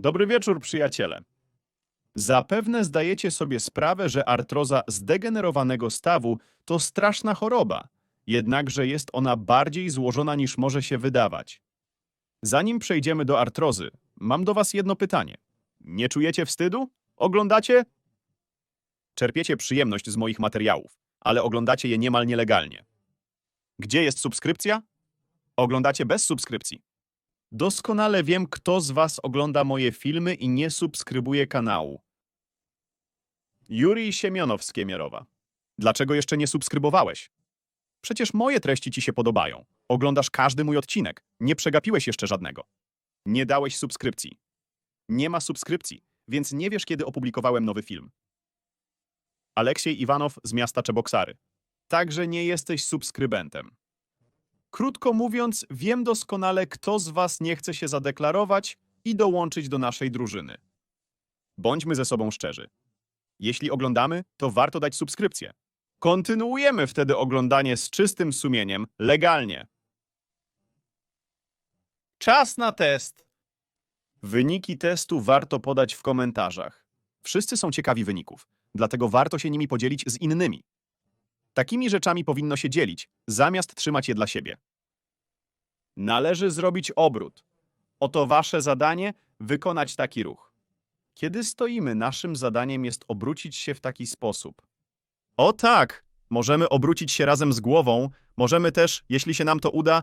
Dobry wieczór, przyjaciele. Zapewne zdajecie sobie sprawę, że artroza zdegenerowanego stawu to straszna choroba, jednakże jest ona bardziej złożona niż może się wydawać. Zanim przejdziemy do artrozy, mam do Was jedno pytanie. Nie czujecie wstydu? Oglądacie? Czerpiecie przyjemność z moich materiałów, ale oglądacie je niemal nielegalnie. Gdzie jest subskrypcja? Oglądacie bez subskrypcji. Doskonale wiem, kto z Was ogląda moje filmy i nie subskrybuje kanału. Jurij Siemionow z Kiemierowa. Dlaczego jeszcze nie subskrybowałeś? Przecież moje treści Ci się podobają. Oglądasz każdy mój odcinek. Nie przegapiłeś jeszcze żadnego. Nie dałeś subskrypcji. Nie ma subskrypcji, więc nie wiesz, kiedy opublikowałem nowy film. Aleksiej Iwanow z miasta Czeboksary. Także nie jesteś subskrybentem. Krótko mówiąc, wiem doskonale, kto z Was nie chce się zadeklarować i dołączyć do naszej drużyny. Bądźmy ze sobą szczerzy. Jeśli oglądamy, to warto dać subskrypcję. Kontynuujemy wtedy oglądanie z czystym sumieniem, legalnie. Czas na test. Wyniki testu warto podać w komentarzach. Wszyscy są ciekawi wyników, dlatego warto się nimi podzielić z innymi. Takimi rzeczami powinno się dzielić, zamiast trzymać je dla siebie. Należy zrobić obrót. Oto wasze zadanie wykonać taki ruch. Kiedy stoimy, naszym zadaniem jest obrócić się w taki sposób. O tak! Możemy obrócić się razem z głową, możemy też, jeśli się nam to uda,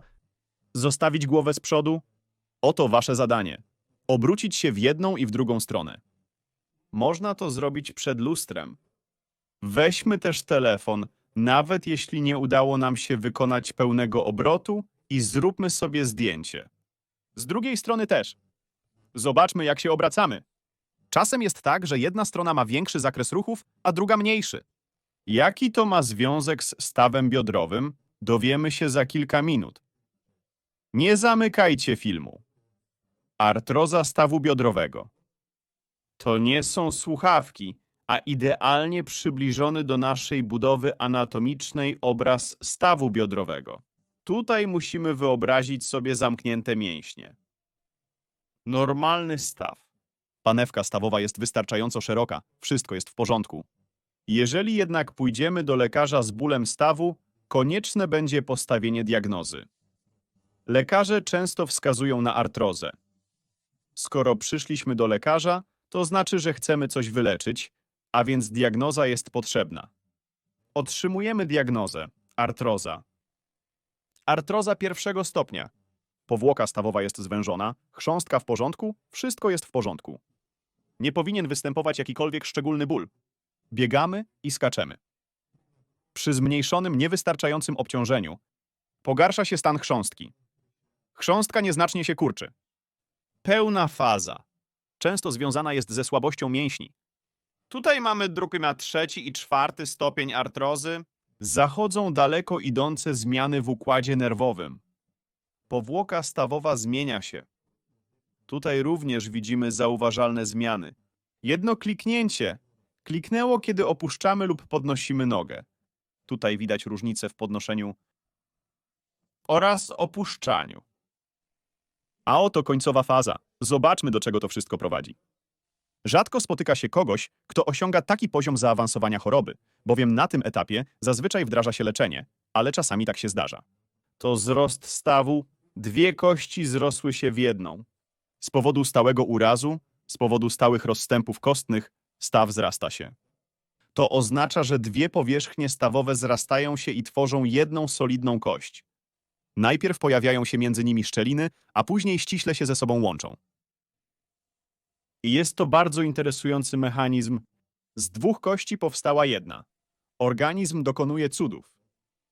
zostawić głowę z przodu. Oto wasze zadanie. Obrócić się w jedną i w drugą stronę. Można to zrobić przed lustrem. Weźmy też telefon, nawet jeśli nie udało nam się wykonać pełnego obrotu i zróbmy sobie zdjęcie. Z drugiej strony też. Zobaczmy, jak się obracamy. Czasem jest tak, że jedna strona ma większy zakres ruchów, a druga mniejszy. Jaki to ma związek z stawem biodrowym, dowiemy się za kilka minut. Nie zamykajcie filmu. Artroza stawu biodrowego. To nie są słuchawki, a idealnie przybliżony do naszej budowy anatomicznej obraz stawu biodrowego. Tutaj musimy wyobrazić sobie zamknięte mięśnie. Normalny staw. Panewka stawowa jest wystarczająco szeroka, wszystko jest w porządku. Jeżeli jednak pójdziemy do lekarza z bólem stawu, konieczne będzie postawienie diagnozy. Lekarze często wskazują na artrozę. Skoro przyszliśmy do lekarza, to znaczy, że chcemy coś wyleczyć, a więc diagnoza jest potrzebna. Otrzymujemy diagnozę artroza. Artroza pierwszego stopnia. Powłoka stawowa jest zwężona, chrząstka w porządku, wszystko jest w porządku. Nie powinien występować jakikolwiek szczególny ból. Biegamy i skaczemy. Przy zmniejszonym, niewystarczającym obciążeniu pogarsza się stan chrząstki. Chrząstka nieznacznie się kurczy. Pełna faza. Często związana jest ze słabością mięśni. Tutaj mamy drugi na trzeci i czwarty stopień artrozy. Zachodzą daleko idące zmiany w układzie nerwowym. Powłoka stawowa zmienia się. Tutaj również widzimy zauważalne zmiany. Jedno kliknięcie. Kliknęło, kiedy opuszczamy lub podnosimy nogę. Tutaj widać różnicę w podnoszeniu oraz opuszczaniu. A oto końcowa faza. Zobaczmy, do czego to wszystko prowadzi. Rzadko spotyka się kogoś, kto osiąga taki poziom zaawansowania choroby, bowiem na tym etapie zazwyczaj wdraża się leczenie, ale czasami tak się zdarza. To wzrost stawu, dwie kości zrosły się w jedną. Z powodu stałego urazu, z powodu stałych rozstępów kostnych, staw wzrasta się. To oznacza, że dwie powierzchnie stawowe zrastają się i tworzą jedną solidną kość. Najpierw pojawiają się między nimi szczeliny, a później ściśle się ze sobą łączą. Jest to bardzo interesujący mechanizm. Z dwóch kości powstała jedna. Organizm dokonuje cudów.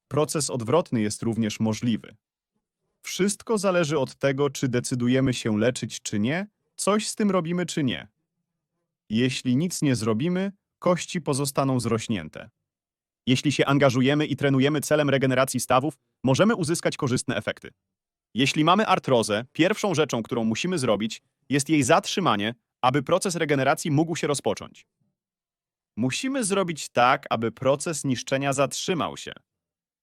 Proces odwrotny jest również możliwy. Wszystko zależy od tego, czy decydujemy się leczyć, czy nie, coś z tym robimy, czy nie. Jeśli nic nie zrobimy, kości pozostaną zrośnięte. Jeśli się angażujemy i trenujemy celem regeneracji stawów, możemy uzyskać korzystne efekty. Jeśli mamy artrozę, pierwszą rzeczą, którą musimy zrobić, jest jej zatrzymanie, aby proces regeneracji mógł się rozpocząć. Musimy zrobić tak, aby proces niszczenia zatrzymał się.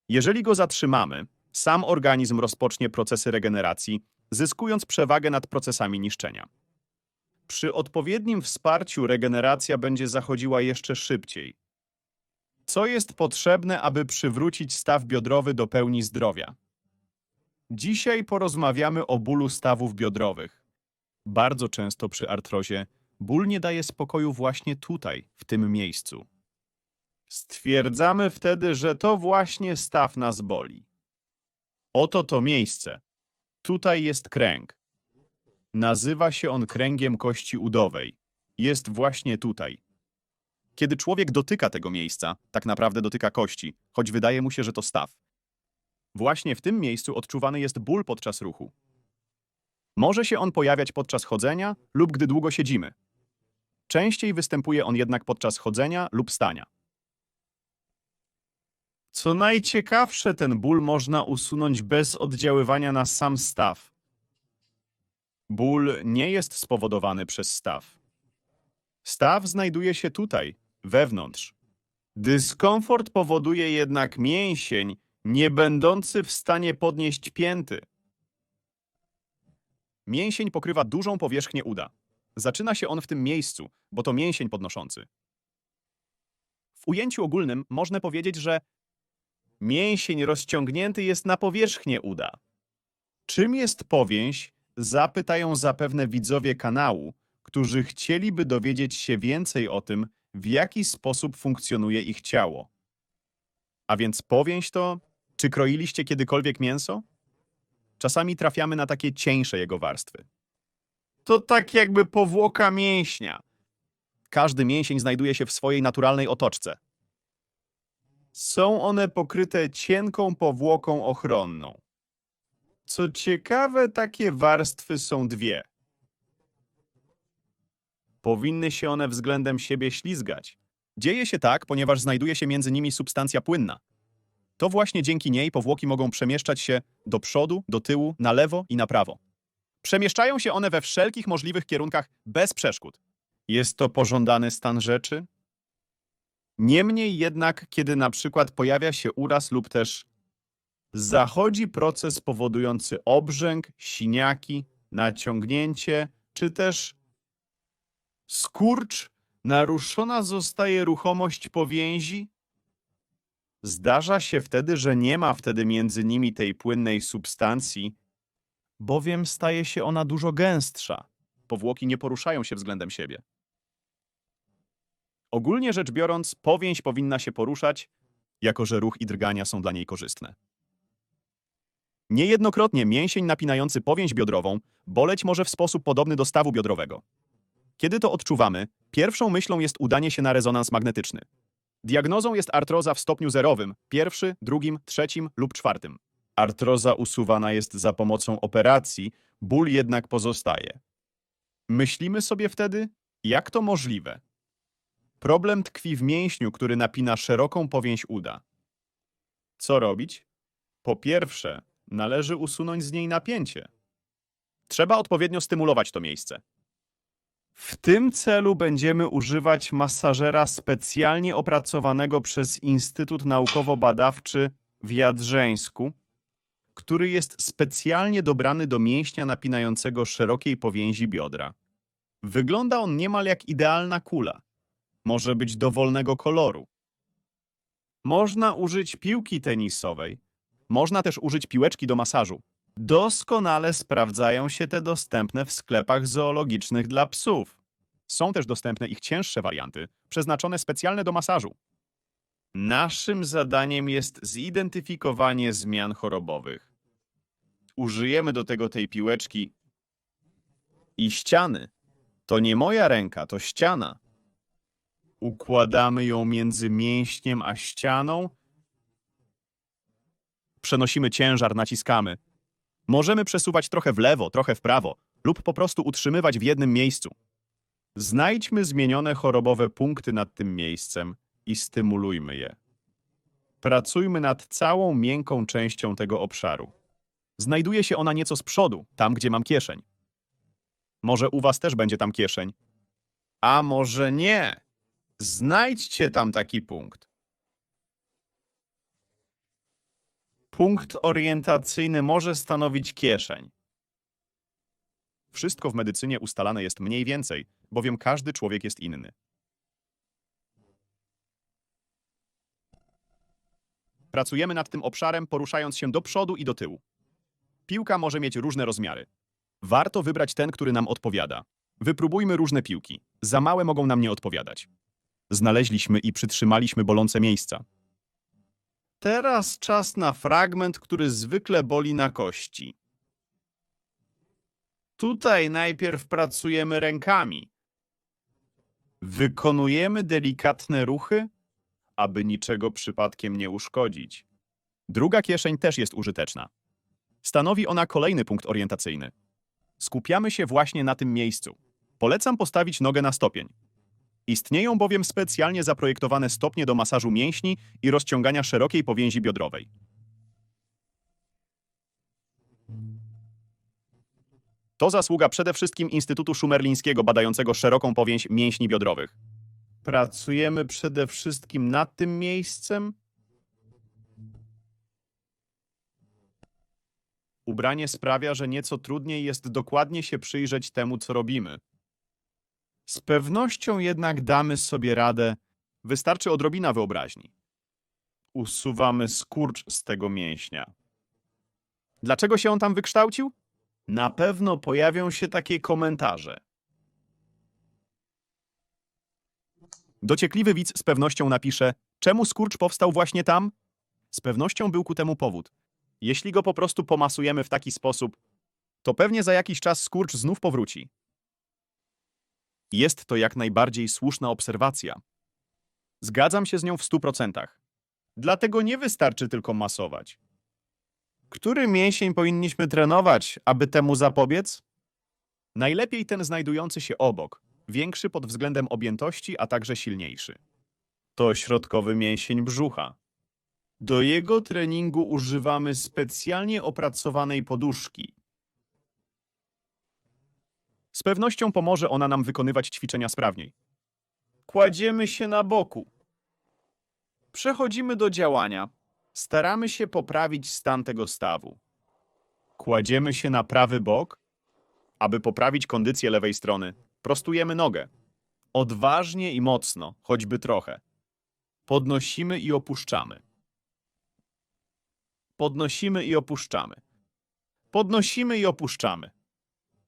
Jeżeli go zatrzymamy, sam organizm rozpocznie procesy regeneracji, zyskując przewagę nad procesami niszczenia. Przy odpowiednim wsparciu regeneracja będzie zachodziła jeszcze szybciej. Co jest potrzebne, aby przywrócić staw biodrowy do pełni zdrowia? Dzisiaj porozmawiamy o bólu stawów biodrowych. Bardzo często przy artrozie ból nie daje spokoju właśnie tutaj, w tym miejscu. Stwierdzamy wtedy, że to właśnie staw nas boli. Oto to miejsce. Tutaj jest kręg. Nazywa się on kręgiem kości udowej. Jest właśnie tutaj. Kiedy człowiek dotyka tego miejsca, tak naprawdę dotyka kości, choć wydaje mu się, że to staw. Właśnie w tym miejscu odczuwany jest ból podczas ruchu. Może się on pojawiać podczas chodzenia lub gdy długo siedzimy. Częściej występuje on jednak podczas chodzenia lub stania. Co najciekawsze, ten ból można usunąć bez oddziaływania na sam staw. Ból nie jest spowodowany przez staw. Staw znajduje się tutaj, wewnątrz. Dyskomfort powoduje jednak mięsień, nie będący w stanie podnieść pięty. Mięsień pokrywa dużą powierzchnię uda. Zaczyna się on w tym miejscu, bo to mięsień podnoszący. W ujęciu ogólnym można powiedzieć, że mięsień rozciągnięty jest na powierzchnię uda. Czym jest powięź? Zapytają zapewne widzowie kanału, którzy chcieliby dowiedzieć się więcej o tym, w jaki sposób funkcjonuje ich ciało. A więc powięź to, czy kroiliście kiedykolwiek mięso? Czasami trafiamy na takie cieńsze jego warstwy. To tak jakby powłoka mięśnia. Każdy mięsień znajduje się w swojej naturalnej otoczce. Są one pokryte cienką powłoką ochronną. Co ciekawe, takie warstwy są dwie. Powinny się one względem siebie ślizgać. Dzieje się tak, ponieważ znajduje się między nimi substancja płynna. To właśnie dzięki niej powłoki mogą przemieszczać się do przodu, do tyłu, na lewo i na prawo. Przemieszczają się one we wszelkich możliwych kierunkach bez przeszkód. Jest to pożądany stan rzeczy? Niemniej jednak, kiedy na przykład pojawia się uraz lub też zachodzi proces powodujący obrzęk, siniaki, naciągnięcie, czy też skurcz, naruszona zostaje ruchomość powięzi? Zdarza się wtedy, że nie ma wtedy między nimi tej płynnej substancji, bowiem staje się ona dużo gęstsza. Powłoki nie poruszają się względem siebie. Ogólnie rzecz biorąc, powięź powinna się poruszać, jako że ruch i drgania są dla niej korzystne. Niejednokrotnie mięsień napinający powięź biodrową boleć może w sposób podobny do stawu biodrowego. Kiedy to odczuwamy, pierwszą myślą jest udanie się na rezonans magnetyczny. Diagnozą jest artroza w stopniu zerowym, pierwszy, drugim, trzecim lub czwartym. Artroza usuwana jest za pomocą operacji, ból jednak pozostaje. Myślimy sobie wtedy, jak to możliwe? Problem tkwi w mięśniu, który napina szeroką powięź uda. Co robić? Po pierwsze, należy usunąć z niej napięcie. Trzeba odpowiednio stymulować to miejsce. W tym celu będziemy używać masażera specjalnie opracowanego przez Instytut Naukowo-Badawczy w Jadrzeńsku, który jest specjalnie dobrany do mięśnia napinającego szerokiej powięzi biodra. Wygląda on niemal jak idealna kula. Może być dowolnego koloru. Można użyć piłki tenisowej. Można też użyć piłeczki do masażu. Doskonale sprawdzają się te dostępne w sklepach zoologicznych dla psów. Są też dostępne ich cięższe warianty, przeznaczone specjalne do masażu. Naszym zadaniem jest zidentyfikowanie zmian chorobowych. Użyjemy do tego tej piłeczki i ściany. To nie moja ręka, to ściana. Układamy ją między mięśniem a ścianą. Przenosimy ciężar, naciskamy. Możemy przesuwać trochę w lewo, trochę w prawo, lub po prostu utrzymywać w jednym miejscu. Znajdźmy zmienione chorobowe punkty nad tym miejscem i stymulujmy je. Pracujmy nad całą miękką częścią tego obszaru. Znajduje się ona nieco z przodu, tam gdzie mam kieszeń. Może u was też będzie tam kieszeń. A może nie? Znajdźcie tam taki punkt. Punkt orientacyjny może stanowić kieszeń. Wszystko w medycynie ustalane jest mniej więcej, bowiem każdy człowiek jest inny. Pracujemy nad tym obszarem, poruszając się do przodu i do tyłu. Piłka może mieć różne rozmiary. Warto wybrać ten, który nam odpowiada. Wypróbujmy różne piłki. Za małe mogą nam nie odpowiadać. Znaleźliśmy i przytrzymaliśmy bolące miejsca. Teraz czas na fragment, który zwykle boli na kości. Tutaj najpierw pracujemy rękami. Wykonujemy delikatne ruchy, aby niczego przypadkiem nie uszkodzić. Druga kieszeń też jest użyteczna. Stanowi ona kolejny punkt orientacyjny. Skupiamy się właśnie na tym miejscu. Polecam postawić nogę na stopień. Istnieją bowiem specjalnie zaprojektowane stopnie do masażu mięśni i rozciągania szerokiej powięzi biodrowej. To zasługa przede wszystkim Instytutu Szumerlińskiego badającego szeroką powięź mięśni biodrowych. Pracujemy przede wszystkim nad tym miejscem. Ubranie sprawia, że nieco trudniej jest dokładnie się przyjrzeć temu, co robimy. Z pewnością jednak damy sobie radę. Wystarczy odrobina wyobraźni. Usuwamy skurcz z tego mięśnia. Dlaczego się on tam wykształcił? Na pewno pojawią się takie komentarze. Dociekliwy widz z pewnością napisze, czemu skurcz powstał właśnie tam? Z pewnością był ku temu powód. Jeśli go po prostu pomasujemy w taki sposób, to pewnie za jakiś czas skurcz znów powróci. Jest to jak najbardziej słuszna obserwacja. Zgadzam się z nią w stu procentach. Dlatego nie wystarczy tylko masować. Który mięsień powinniśmy trenować, aby temu zapobiec? Najlepiej ten znajdujący się obok, większy pod względem objętości, a także silniejszy. To środkowy mięsień brzucha. Do jego treningu używamy specjalnie opracowanej poduszki. Z pewnością pomoże ona nam wykonywać ćwiczenia sprawniej. Kładziemy się na boku. Przechodzimy do działania. Staramy się poprawić stan tego stawu. Kładziemy się na prawy bok. Aby poprawić kondycję lewej strony, prostujemy nogę. Odważnie i mocno, choćby trochę. Podnosimy i opuszczamy. Podnosimy i opuszczamy. Podnosimy i opuszczamy.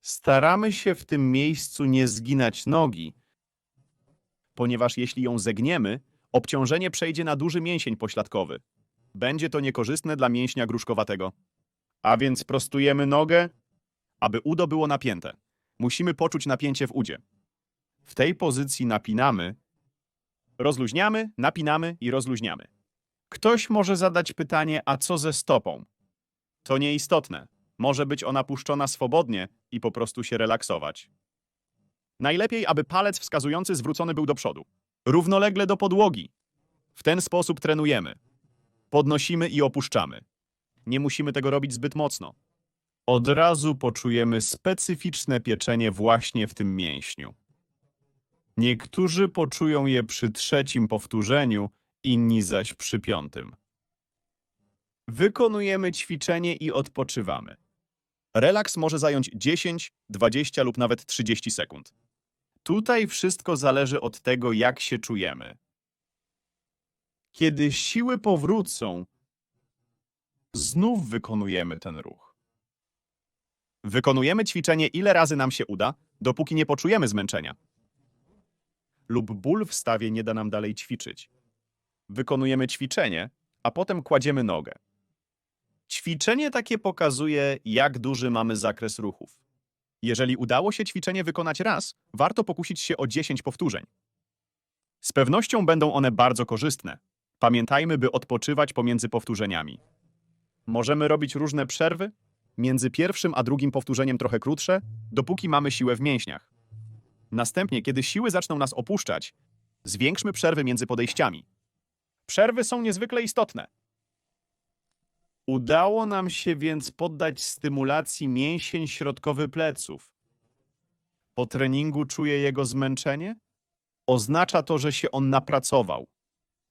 Staramy się w tym miejscu nie zginać nogi, ponieważ jeśli ją zegniemy, obciążenie przejdzie na duży mięsień pośladkowy. Będzie to niekorzystne dla mięśnia gruszkowatego. A więc prostujemy nogę, aby udo było napięte. Musimy poczuć napięcie w udzie. W tej pozycji napinamy, rozluźniamy, napinamy i rozluźniamy. Ktoś może zadać pytanie, a co ze stopą? To nieistotne. Może być ona puszczona swobodnie i po prostu się relaksować. Najlepiej, aby palec wskazujący zwrócony był do przodu, równolegle do podłogi. W ten sposób trenujemy. Podnosimy i opuszczamy. Nie musimy tego robić zbyt mocno. Od razu poczujemy specyficzne pieczenie właśnie w tym mięśniu. Niektórzy poczują je przy trzecim powtórzeniu, inni zaś przy piątym. Wykonujemy ćwiczenie i odpoczywamy. Relaks może zająć 10, 20 lub nawet 30 sekund. Tutaj wszystko zależy od tego, jak się czujemy. Kiedy siły powrócą, znów wykonujemy ten ruch. Wykonujemy ćwiczenie ile razy nam się uda, dopóki nie poczujemy zmęczenia. Lub ból w stawie nie da nam dalej ćwiczyć. Wykonujemy ćwiczenie, a potem kładziemy nogę. Ćwiczenie takie pokazuje, jak duży mamy zakres ruchów. Jeżeli udało się ćwiczenie wykonać raz, warto pokusić się o 10 powtórzeń. Z pewnością będą one bardzo korzystne. Pamiętajmy, by odpoczywać pomiędzy powtórzeniami. Możemy robić różne przerwy, między pierwszym a drugim powtórzeniem trochę krótsze, dopóki mamy siłę w mięśniach. Następnie, kiedy siły zaczną nas opuszczać, zwiększmy przerwy między podejściami. Przerwy są niezwykle istotne. Udało nam się więc poddać stymulacji mięsień środkowy pleców. Po treningu czuję jego zmęczenie? Oznacza to, że się on napracował.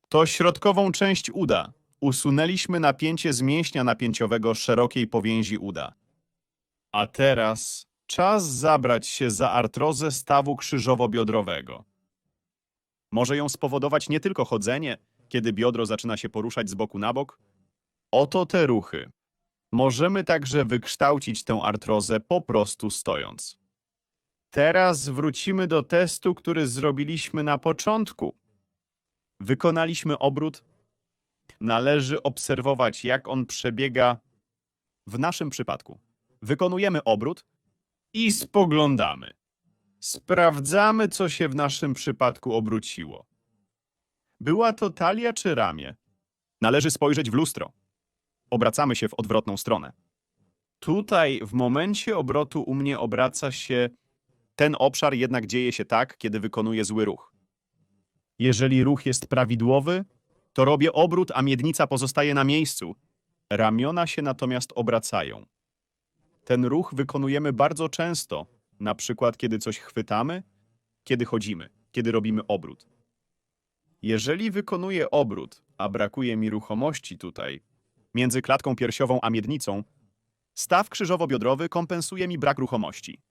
To środkową część uda. Usunęliśmy napięcie z mięśnia napięciowego szerokiej powięzi uda. A teraz Czas zabrać się za artrozę stawu krzyżowo-biodrowego. Może ją spowodować nie tylko chodzenie, kiedy biodro zaczyna się poruszać z boku na bok. Oto te ruchy. Możemy także wykształcić tę artrozę po prostu stojąc. Teraz wrócimy do testu, który zrobiliśmy na początku. Wykonaliśmy obrót. Należy obserwować, jak on przebiega w naszym przypadku. Wykonujemy obrót i spoglądamy. Sprawdzamy, co się w naszym przypadku obróciło. Była to talia czy ramię? Należy spojrzeć w lustro. Obracamy się w odwrotną stronę. Tutaj w momencie obrotu u mnie obraca się ten obszar, jednak dzieje się tak, kiedy wykonuję zły ruch. Jeżeli ruch jest prawidłowy, to robię obrót, a miednica pozostaje na miejscu. Ramiona się natomiast obracają. Ten ruch wykonujemy bardzo często, na przykład kiedy coś chwytamy, kiedy chodzimy, kiedy robimy obrót. Jeżeli wykonuję obrót, a brakuje mi ruchomości tutaj, między klatką piersiową a miednicą, staw krzyżowo-biodrowy kompensuje mi brak ruchomości.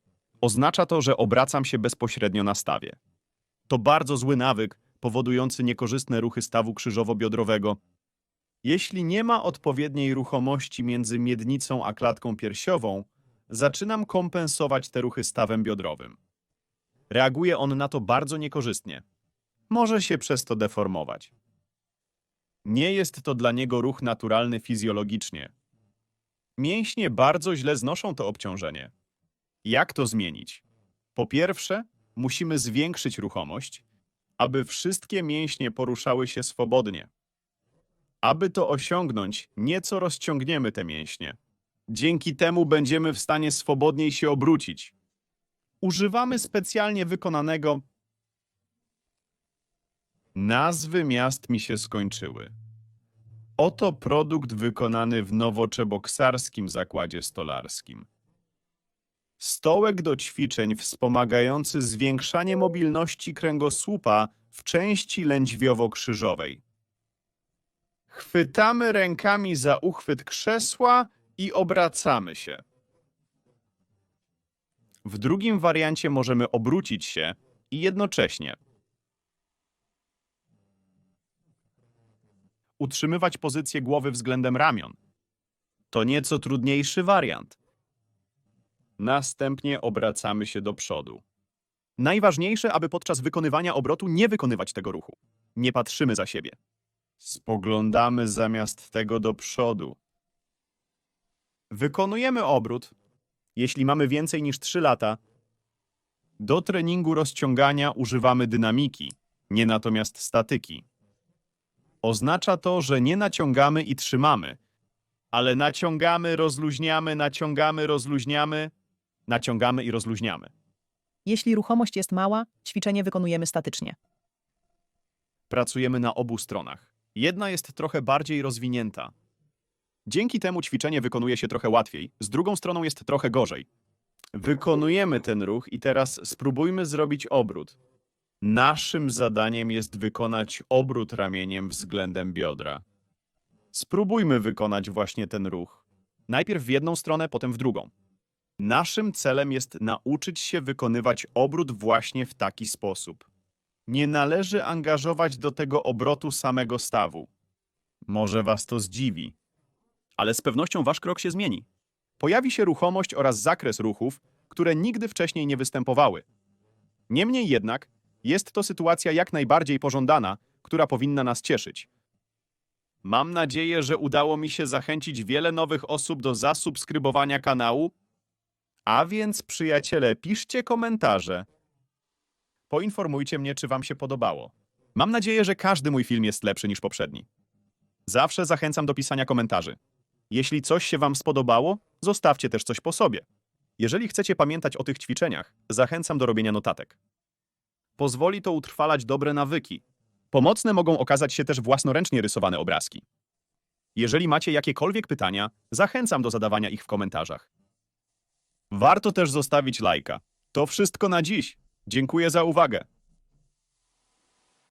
Oznacza to, że obracam się bezpośrednio na stawie. To bardzo zły nawyk, powodujący niekorzystne ruchy stawu krzyżowo-biodrowego. Jeśli nie ma odpowiedniej ruchomości między miednicą a klatką piersiową, zaczynam kompensować te ruchy stawem biodrowym. Reaguje on na to bardzo niekorzystnie. Może się przez to deformować. Nie jest to dla niego ruch naturalny fizjologicznie. Mięśnie bardzo źle znoszą to obciążenie. Jak to zmienić? Po pierwsze, musimy zwiększyć ruchomość, aby wszystkie mięśnie poruszały się swobodnie. Aby to osiągnąć, nieco rozciągniemy te mięśnie. Dzięki temu będziemy w stanie swobodniej się obrócić. Używamy specjalnie wykonanego. Nazwy miast mi się skończyły. Oto produkt wykonany w nowoczeboksarskim zakładzie stolarskim. Stołek do ćwiczeń wspomagający zwiększanie mobilności kręgosłupa w części lędźwiowo-krzyżowej. Chwytamy rękami za uchwyt krzesła i obracamy się. W drugim wariancie możemy obrócić się i jednocześnie utrzymywać pozycję głowy względem ramion. To nieco trudniejszy wariant. Następnie obracamy się do przodu. Najważniejsze, aby podczas wykonywania obrotu nie wykonywać tego ruchu. Nie patrzymy za siebie. Spoglądamy zamiast tego do przodu. Wykonujemy obrót, jeśli mamy więcej niż 3 lata. Do treningu rozciągania używamy dynamiki, nie natomiast statyki. Oznacza to, że nie naciągamy i trzymamy, ale naciągamy, rozluźniamy, naciągamy, rozluźniamy, naciągamy i rozluźniamy. Jeśli ruchomość jest mała, ćwiczenie wykonujemy statycznie. Pracujemy na obu stronach. Jedna jest trochę bardziej rozwinięta. Dzięki temu ćwiczenie wykonuje się trochę łatwiej, z drugą stroną jest trochę gorzej. Wykonujemy ten ruch i teraz spróbujmy zrobić obrót. Naszym zadaniem jest wykonać obrót ramieniem względem biodra. Spróbujmy wykonać właśnie ten ruch. Najpierw w jedną stronę, potem w drugą. Naszym celem jest nauczyć się wykonywać obrót właśnie w taki sposób. Nie należy angażować do tego obrotu samego stawu. Może was to zdziwi, ale z pewnością wasz krok się zmieni. Pojawi się ruchomość oraz zakres ruchów, które nigdy wcześniej nie występowały. Niemniej jednak jest to sytuacja jak najbardziej pożądana, która powinna nas cieszyć. Mam nadzieję, że udało mi się zachęcić wiele nowych osób do zasubskrybowania kanału. A więc, przyjaciele, piszcie komentarze. Poinformujcie mnie, czy Wam się podobało. Mam nadzieję, że każdy mój film jest lepszy niż poprzedni. Zawsze zachęcam do pisania komentarzy. Jeśli coś się Wam spodobało, zostawcie też coś po sobie. Jeżeli chcecie pamiętać o tych ćwiczeniach, zachęcam do robienia notatek. Pozwoli to utrwalać dobre nawyki. Pomocne mogą okazać się też własnoręcznie rysowane obrazki. Jeżeli macie jakiekolwiek pytania, zachęcam do zadawania ich w komentarzach. Warto też zostawić lajka. To wszystko na dziś. Dziękuję za uwagę.